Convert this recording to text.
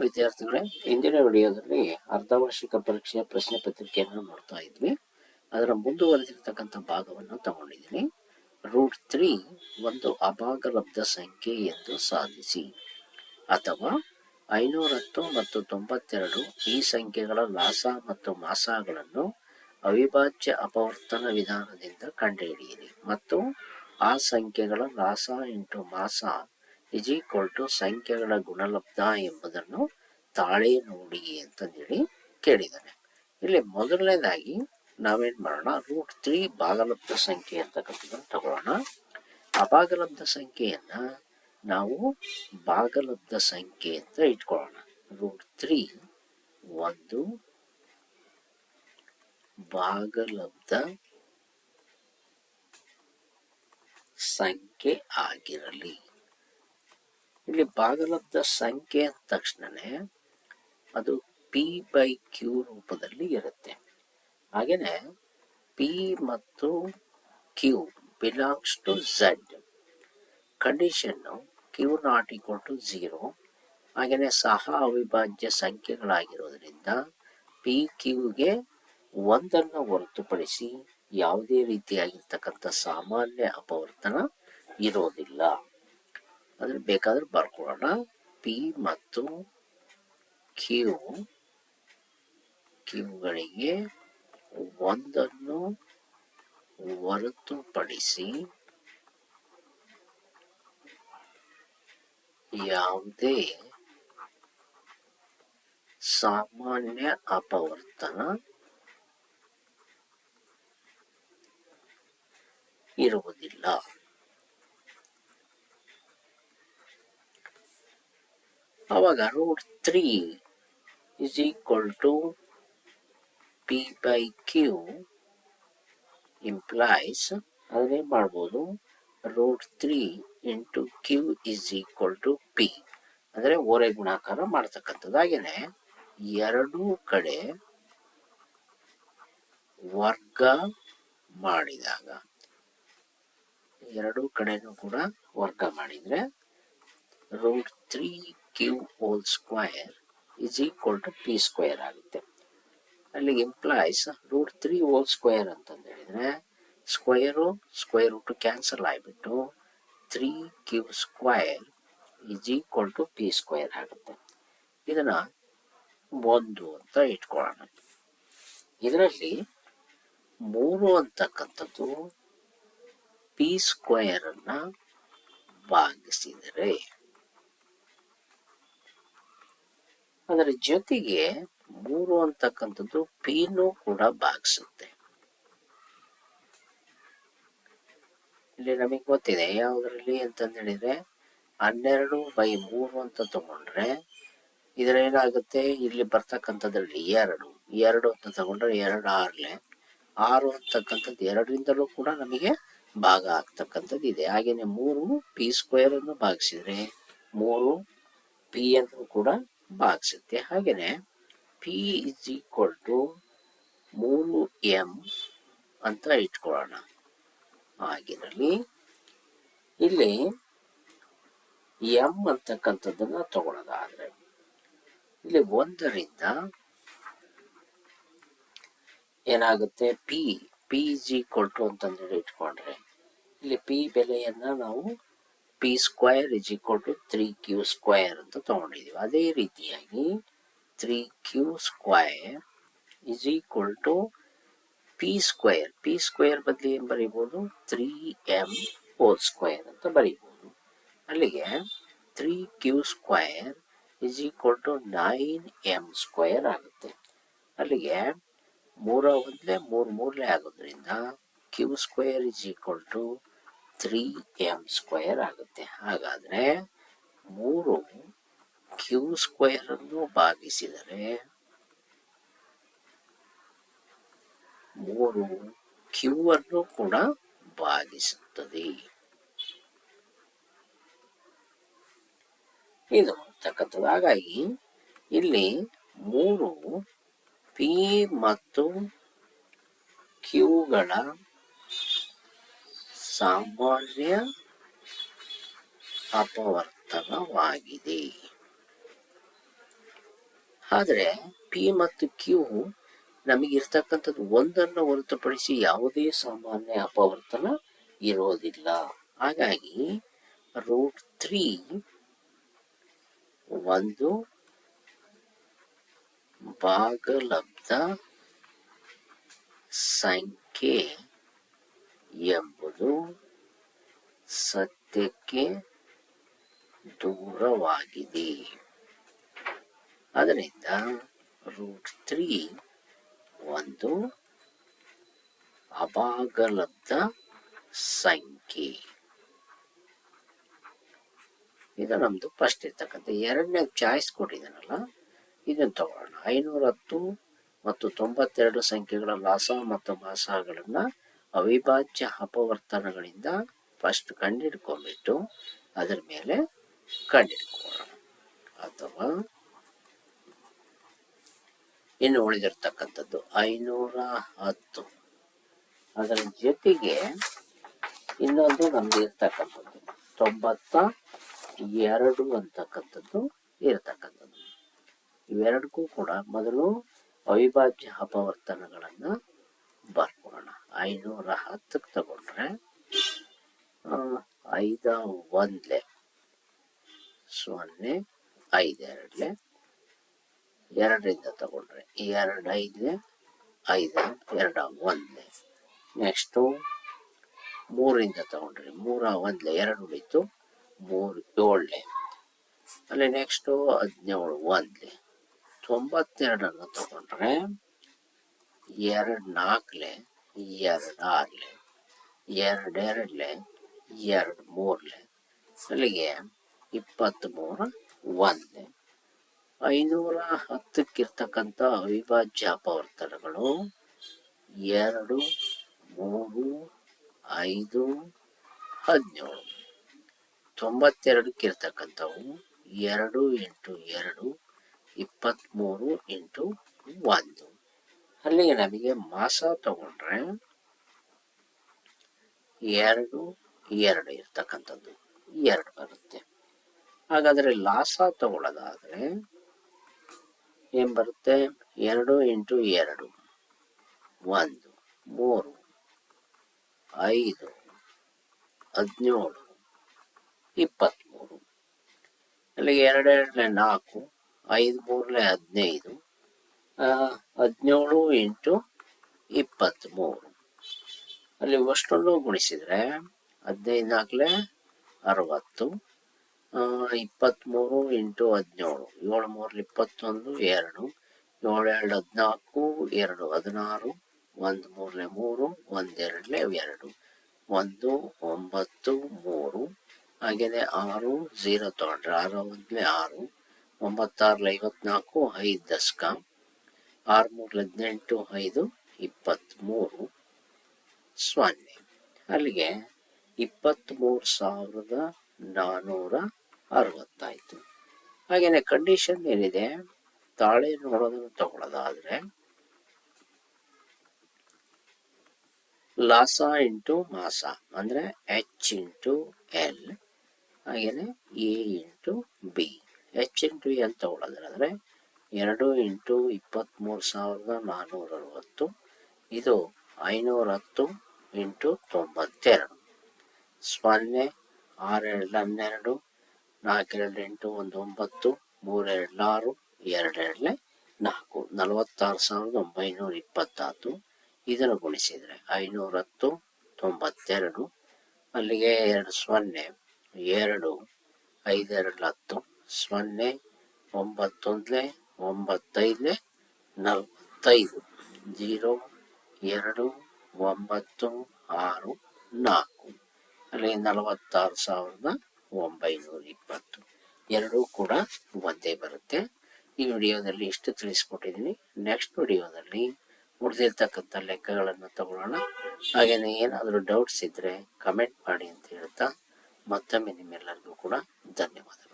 ವಿದ್ಯಾರ್ಥಿಗಳೇ ಇಂದಿನ ವಿಡಿಯೋದಲ್ಲಿ ಅರ್ಧವಾರ್ಷಿಕ ಪರೀಕ್ಷೆಯ ಪ್ರಶ್ನೆ ಪತ್ರಿಕೆಯನ್ನು ನೋಡ್ತಾ ಇದ್ವಿ. ಅದರ ಮುಂದುವರೆದಿರ್ತಕ್ಕಂಥ ಭಾಗವನ್ನು ತಗೊಂಡಿದ್ದೀನಿ. ರೂಟ್ ತ್ರೀ, ಒಂದು ಅಭಾಗಲಬ್ಧ ಸಂಖ್ಯೆ ಎಂದು ಸಾಧಿಸಿ. ಅಥವಾ ಐನೂರತ್ತು ಮತ್ತು ತೊಂಬತ್ತೆರಡು ಈ ಸಂಖ್ಯೆಗಳ ಲಾಸ ಮತ್ತು ಮಾಸಗಳನ್ನು ಅವಿಭಾಜ್ಯ ಅಪವರ್ತನ ವಿಧಾನದಿಂದ ಕಂಡುಹಿಡಿಯಿರಿ. ಮತ್ತು ಆ ಸಂಖ್ಯೆಗಳ ಲಾಸ ಇಂಟು ಮಾಸ ಇಸ್ ಈಕ್ವಲ್ ಟು ಸಂಖ್ಯೆಗಳ ಗುಣಲಬ್ಧ ಎಂಬುದನ್ನು ತಾಳೆ ನೋಡಿ ಅಂತಂದೇಳಿ ಕೇಳಿದ್ದಾರೆ ಇಲ್ಲಿ ಮೊದಲನೇದಾಗಿ ನಾವೇನ್ ಮಾಡೋಣ ರೂಟ್ ತ್ರೀ ಭಾಗಲಬ್ಧ ಸಂಖ್ಯೆ ಅಂತಕ್ಕಂಥದ್ದನ್ನು ತಗೊಳ್ಳೋಣ. ಅಭಾಗಲಬ್ಧ ಸಂಖ್ಯೆಯನ್ನ ನಾವು ಭಾಗಲಬ್ಧ ಸಂಖ್ಯೆ ಅಂತ ಇಟ್ಕೊಳ್ಳೋಣ. ರೂಟ್ ತ್ರೀ ಒಂದು ಭಾಗಲಬ್ಧ ಸಂಖ್ಯೆ ಆಗಿರಲಿ. ಇಲ್ಲಿ ಭಾಗಲಬ್ಧ ಸಂಖ್ಯೆ ಅಂದ ತಕ್ಷಣನೇ ಅದು ಪಿ ಬೈ ಕ್ಯೂ ರೂಪದಲ್ಲಿ ಇರುತ್ತೆ. ಹಾಗೇನೆ ಪಿ ಮತ್ತು Q belongs to Z condition Q not equal to zero ಹಾಗೆಯೇ ಸಹ ಅವಿಭಾಜ್ಯ ಸಂಖ್ಯೆಗಳಾಗಿರೋದ್ರಿಂದ ಪಿ ಕ್ಯೂಗೆ ಒಂದನ್ನು ಹೊರತುಪಡಿಸಿ ಯಾವುದೇ ರೀತಿಯಾಗಿರ್ತಕ್ಕಂಥ ಸಾಮಾನ್ಯ ಅಪವರ್ತನ ಇರೋದಿಲ್ಲ. ಅದ್ರ ಬೇಕಾದ್ರೆ ಬರ್ಕೊಳ್ಳೋಣ. ಪಿ ಮತ್ತು ಕ್ಯೂ ಕ್ಯೂಗಳಿಗೆ ಒಂದನ್ನು ಹೊರತುಪಡಿಸಿ ಯಾವುದೇ ಸಾಮಾನ್ಯ ಅಪವರ್ತನ ಇರುವುದಿಲ್ಲ. ಅವಾಗ root three is equal to P by Q implies ಅದನ್ನೇ ಮಾಡ್ಬೋದು root three into Q is equal to P ಅಂದರೆ ಓರೆ ಗುಣಾಕಾರ ಮಾಡ್ತಕ್ಕಂಥದ್ದು ಹಾಗೇನೆ. ಎರಡೂ ಕಡೆ ವರ್ಗ ಮಾಡಿದಾಗ, ಎರಡೂ ಕಡೆನೂ ಕೂಡ ವರ್ಗ ಮಾಡಿದ್ರೆ root three Q whole square is equal to P square ಆಗುತ್ತೆ. ಅಲ್ಲಿಗೆ implies root three whole square ಅಂತಂದು ಹೇಳಿದ್ರೆ ಸ್ಕ್ವೇರು ಸ್ಕ್ವೇರ್ ರೂಟ್ ಕ್ಯಾನ್ಸಲ್ ಆಗಿಬಿಟ್ಟು three Q square is equal to P square ಆಗುತ್ತೆ. ಇದನ್ನ ಒಂದು ಅಂತ ಇಟ್ಕೊಳ್ಳೋಣ. ಇದರಲ್ಲಿ ಮೂರು ಅಂತಕ್ಕಂಥದ್ದು ಪಿ ಸ್ಕ್ವಯರ್ ಅನ್ನ ಭಾಗಿಸಿದರೆ ಅದರ ಜೊತೆಗೆ ಮೂರು ಅಂತಕ್ಕಂಥದ್ದು ಪೀನು ಕೂಡ ಭಾಗಿಸುತ್ತೆ ಇಲ್ಲಿ ನಮಗೆ ಗೊತ್ತಿದೆ ಯಾವುದರಲ್ಲಿ ಅಂತಂದ ಹೇಳಿದ್ರೆ ಹನ್ನೆರಡು ಬೈ ಮೂರು ಅಂತ ತಗೊಂಡ್ರೆ ಇದ್ರೇನಾಗುತ್ತೆ ಇಲ್ಲಿ ಬರ್ತಕ್ಕಂಥದ್ರಲ್ಲಿ ಎರಡು. ಎರಡು ಅಂತ ತಗೊಂಡ್ರೆ ಎರಡು ಆರ್ಲೆ. ಆರು ಅಂತಕ್ಕಂಥದ್ದು ಎರಡರಿಂದಲೂ ಕೂಡ ನಮಗೆ ಭಾಗ ಆಗ್ತಕ್ಕಂಥದ್ದು ಇದೆ. ಹಾಗೇನೆ ಮೂರು ಪಿ ಸ್ಕ್ವೇರ್ ಅನ್ನು ಭಾಗಿಸಿದ್ರೆ ಮೂರು ಪಿ ಅನ್ನು ಕೂಡ ಭಾಗಿಸುತ್ತೆ ಹಾಗೆಯೇ ಪಿ ಇಸ್ ಈಕ್ವಲ್ ಟು ಮೂರು ಎಂ ಅಂತ ಇಟ್ಕೊಳ್ಳೋಣ. ಆಗಿರಲಿ ಇಲ್ಲಿ ಎಂ ಅಂತಕ್ಕಂಥದ್ದನ್ನ ತಗೊಳ್ಳೋದಾದರೆ ಇಲ್ಲಿ ಒಂದರಿಂದ ಏನಾಗುತ್ತೆ? P P is equal to ಅಂತಂದ್ರೆ ಇಟ್ಕೊಂಡ್ರೆ. ಇಲ್ಲಿ ಪಿ ಬೆಲೆಯನ್ನ ನಾವು P square is equal to three q square ಅಂತ ತಗೊಂಡಿದೀವಿ. ಅದೇ ರೀತಿಯಾಗಿ three q square is equal to P square P square ಬದಲಿ ಏನು ಬರೀಬೋದು? ತ್ರೀ ಎಂ ಹೋಲ್ ಸ್ಕ್ವೇರ್ ಅಂತ ಬರೀಬೋದು. ಅಲ್ಲಿಗೆ three Q square is equal to nine M square ಆಗುತ್ತೆ. ಅಲ್ಲಿಗೆ ಮೂರ ಒಂದಲೇ ಮೂರು ಮೂರಲೇ ಆಗೋದ್ರಿಂದ Q square is equal to three M square ಆಗುತ್ತೆ. ಹಾಗಾದರೆ ಮೂರು ಕ್ಯೂ ಸ್ಕ್ವಯರ್ ಅನ್ನು ಭಾಗಿಸಿದರೆ ಮೂರು ಕ್ಯೂ ಅನ್ನು ಕೂಡ ಭಾಗಿಸುತ್ತದೆ. ಇದು ಹಾಗಾಗಿ ಇಲ್ಲಿ ಮೂರು ಪಿ ಮತ್ತು ಕ್ಯೂಗಳ ಸಾಮಾನ್ಯ ಅಪವರ್ತನವಾಗಿದೆ. ಆದರೆ ಪಿ ಮತ್ತು ಕ್ಯೂ ನಮಗಿರ್ತಕ್ಕಂಥದ್ದು ಒಂದನ್ನ ಹೊರತುಪಡಿಸಿ ಯಾವುದೇ ಸಾಮಾನ್ಯ ಅಪವರ್ತನ ಇರೋದಿಲ್ಲ. ಹಾಗಾಗಿ ರೂಟ್ ತ್ರೀ ಒಂದು ಭಾಗಲಬ್ಧ ಸಂಖ್ಯೆ ಎಂಬುದು ಸತ್ಯಕ್ಕೆ ದೂರವಾಗಿದೆ. ಅದರಿಂದ ರೂಟ್ ತ್ರೀ ಒಂದು ಅಭಾಗಲಬ್ಧ ಸಂಖ್ಯೆ. ಇದು ನಮ್ದು ಫಸ್ಟ್ ಇರ್ತಕ್ಕಂಥ ಎರಡನೇ ಚಾಯ್ಸ್ ಕೊಟ್ಟಿದ್ದಾನಲ್ಲ, ಇದನ್ನು ತಗೊಳ್ಳೋಣ. ಐನೂರ ಹತ್ತು ಮತ್ತು ತೊಂಬತ್ತೆರಡು ಸಂಖ್ಯೆಗಳ ಲಾಸ ಮತ್ತು ಮಾಸಗಳನ್ನ ಅವಿಭಾಜ್ಯ ಅಪವರ್ತನಗಳಿಂದ ಫಸ್ಟ್ ಕಂಡಿಡ್ಕೊಂಡ್ಬಿಟ್ಟು ಅದರ ಮೇಲೆ ಕಂಡಿಡ್ಕೊಳ್ಳೋಣ. ಅಥವಾ ಇನ್ನು ಉಳಿದಿರ್ತಕ್ಕಂಥದ್ದು ಐನೂರ ಹತ್ತು. ಅದರ ಜೊತೆಗೆ ಇನ್ನೊಂದು ನಮ್ಗೆ ಇರ್ತಕ್ಕಂಥದ್ದು ತೊಂಬತ್ತ ಎರಡು ಅಂತಕ್ಕಂಥದ್ದು ಇರತಕ್ಕಂಥದ್ದು. ಇವೆರಡಕ್ಕೂ ಕೂಡ ಮೊದಲು ಅವಿಭಾಜ್ಯ ಅಪವರ್ತನಗಳನ್ನ ಬರ್ಕೊಳ್ಳೋಣ. ಐನೂರ ಹತ್ತಕ್ಕೆ ತಗೊಂಡ್ರೆ ಐದ ಒಂದ್ಲೆ ಸೊನ್ನೆ, ಐದೆರಡ್ಲೆ. ಎರಡರಿಂದ ತಗೊಂಡ್ರೆ ಎರಡು ಐದ್ಲೆ ಐದ ಎರಡ ಒಂದ್ಲೆ ನೆಕ್ಸ್ಟು ಮೂರಿಂದ ತಗೊಂಡ್ರೆ ಮೂರ ಒಂದ್ಲೆ ಎರಡು ಉಳಿತು ಮೂರು ಏಳ್ಲೆ ಅಲ್ಲಿ ನೆಕ್ಸ್ಟು ಹದಿನೇಳು, ಒಂದ್ಲೆ. ತೊಂಬತ್ತೆರಡನ್ನು ತಗೊಂಡ್ರೆ ಎರಡು ನಾಲ್ಕಲೆ. ಎರಡು ಆರ್ಲೆ ಎರಡು ಮೂರಲೆ ಅಲ್ಲಿಗೆ ಇಪ್ಪತ್ತ್ಮೂರು ಒಂದ್ಲೆ ಐನೂರ ಹತ್ತಕ್ಕಿರ್ತಕ್ಕಂಥ ಅವಿಭಾಜ್ಯ ಅಪವರ್ತನಗಳು ಎರಡು, ಮೂರು, ಐದು, ಹದಿನೇಳು. ತೊಂಬತ್ತೆರಡಕ್ಕಿರ್ತಕ್ಕಂಥವು ಎರಡು ಇಂಟು ಎರಡು ಇಪ್ಪತ್ತ್ಮೂರು ಇಂಟು ಒಂದು ಅಲ್ಲಿಗೆ ನಮಗೆ ಮಾಸ ತಗೊಂಡ್ರೆ ಎರಡು ಎರಡು ಇರ್ತಕ್ಕಂಥದ್ದು, ಎರಡು ಬರುತ್ತೆ. ಹಾಗಾದರೆ ಲಾಸ ತಗೊಳ್ಳೋದಾದ್ರೆ ಏನ್ ಬರುತ್ತೆ? ಎರಡು ಇಂಟು ಎರಡು, ಒಂದು, ಮೂರು, ಐದು, ಹದಿನೇಳು ಇಪ್ಪತ್ತ್ಮೂರು ಅಲ್ಲಿಗೆ ಎರಡೆರಡಲೆ ನಾಲ್ಕು, ಐದು ಮೂರನೇ ಹದಿನೈದು ಹದಿನೇಳು ಇಂಟು ಇಪ್ಪತ್ತ್ಮೂರು ಅಲ್ಲಿ ಅಷ್ಟೊಂದು ಗುಣಿಸಿದರೆ ಹದಿನೈದು ನಾಲ್ಕಲೆ ಅರವತ್ತು ಇಪ್ಪತ್ತ್ಮೂರು ಇಂಟು ಹದಿನೇಳು. ಏಳು ಮೂರಲ್ಲಿ ಇಪ್ಪತ್ತೊಂದು, ಎರಡು. ಏಳು ಎರಡು ಹದಿನಾಲ್ಕು, ಎರಡು ಹದಿನಾರು, ಒಂದು ಮೂರಲೆ ಮೂರು ಒಂದೆರಡಲೆ ಎರಡು. ಒಂದು, ಒಂಬತ್ತು, ಮೂರು. ಹಾಗೆಯೇ ಆರು ಝೀರೋ ತೊಗೊಂಡ್ರೆ ಆರು ಒಂದಲೇ ಆರು. ಒಂಬತ್ತಾರಲೆ ಐವತ್ನಾಲ್ಕು, ಐದು ದಶಕ. ಆರು ಮೂರಲೆ ಹದಿನೆಂಟು ಐದು ಇಪ್ಪತ್ತ್ಮೂರು ಸೊನ್ನೆ ಅಲ್ಲಿಗೆ ಇಪ್ಪತ್ತ್ಮೂರು ಸಾವಿರದ ನಾನ್ನೂರ ಅರವತ್ತಾಯಿತು. ಹಾಗೆಯೇ ಕಂಡೀಷನ್ ಏನಿದೆ? ತಾಳೆ ನೋಡೋದನ್ನು ತಗೊಳ್ಳೋದಾದರೆ ಲಾಸ ಇಂಟು ಮಾಸ, ಅಂದರೆ ಎಚ್ ಇಂಟು ಎಲ್, ಹಾಗೆಯೇ A into B. H into L ತಗೊಳ್ಳೋದಾದ್ರೆ ಎರಡು ಇಂಟು ಇಪ್ಪತ್ತ್ಮೂರು ಸಾವಿರದ ನಾನ್ನೂರ ಅರವತ್ತು ಇದು ಐನೂರ ಹತ್ತು ಇಂಟು ತೊಂಬತ್ತೆರಡು. ಸೊನ್ನೆ ಆರೆರಡು ಹನ್ನೆರಡು ನಾಲ್ಕೆರಡು ಎಂಟು ಒಂದು ಒಂಬತ್ತು ಮೂರೆರಡು ಆರು ಎರಡೆರಡಲೆ ನಾಲ್ಕು, ನಲವತ್ತಾರು ಸಾವಿರದ ಒಂಬೈನೂರ ಇಪ್ಪತ್ತಾರು. ಇದನ್ನು ಗುಣಿಸಿದರೆ ಐನೂರ ಹತ್ತು ತೊಂಬತ್ತೆರಡು, ಅಲ್ಲಿಗೆ ಎರಡು ಸೊನ್ನೆ ಎರಡು ಐದೆರಡು ಹತ್ತು ಸೊನ್ನೆ ಒಂಬತ್ತೊಂದಲೆ ಒಂಬತ್ತೈದಲೆ ನಲವತ್ತೈದು, ಜೀರೋ, ಎರಡು, ಒಂಬತ್ತು, ಆರು, ನಾಲ್ಕು. ಅಲ್ಲಿ ನಲವತ್ತಾರು ಸಾವಿರದ ಒಂಬೈನೂರ ಇಪ್ಪತ್ತು. ಎರಡೂ ಕೂಡ ಒಂದೇ ಬರುತ್ತೆ. ಈ ವಿಡಿಯೋದಲ್ಲಿ ಇಷ್ಟು ತಿಳಿಸ್ಕೊಟ್ಟಿದ್ದೀನಿ. ನೆಕ್ಸ್ಟ್ ವಿಡಿಯೋದಲ್ಲಿ ಉಳಿದಿರ್ತಕ್ಕಂಥ ಲೆಕ್ಕಗಳನ್ನು ತಗೊಳ್ಳೋಣ. ಹಾಗೆಯೇ ಏನಾದರೂ ಡೌಟ್ಸ್ ಇದ್ದರೆ ಕಮೆಂಟ್ ಮಾಡಿ ಅಂತ ಹೇಳ್ತಾ ಮತ್ತೊಮ್ಮೆ ನಿಮ್ಮೆಲ್ಲರಿಗೂ ಕೂಡ ಧನ್ಯವಾದಗಳು.